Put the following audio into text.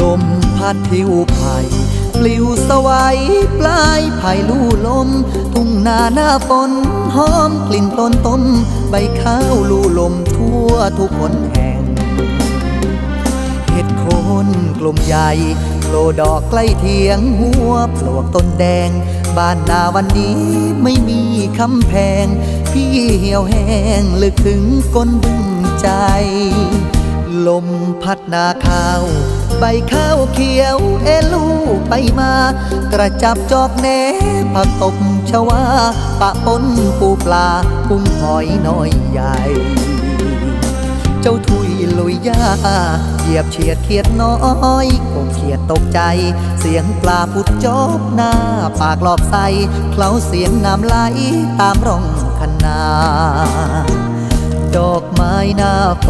ลมพัดทิวไผ่ปลิวสวัยปลายไผ่ลู่ลม ทุ่งนาหน้าฝนหอมกลิ่นต้นต้ม ใบข้าวลู่ลมทั่วทุกคนแห่งเห็ดโคนกลุ่มใหญ่โผล่ดอกใกล้เทียงหัวปลวกต้นแดง บ้านนาวันนี้ไม่มีคำแพง พี่เหี่ยวแห้งลึกถึงก้นบึ้งใจ ลมพัดนาข้าว ใบข้าวเขียวเอลูไปมา กระจับจอกแหนผักตบชวา ปะปนปูปลากุ้งหอยน้อยใหญ่ เจ้าทุยลุยยาเหยียบเฉียดเขียดน้อยกบเขียดตกใจ เสียงปลาพุดจอบหน้า ปากหลอบใสเคล้าเสียงน้ำไหลตามร่องคันนา ดอกไม้หน้า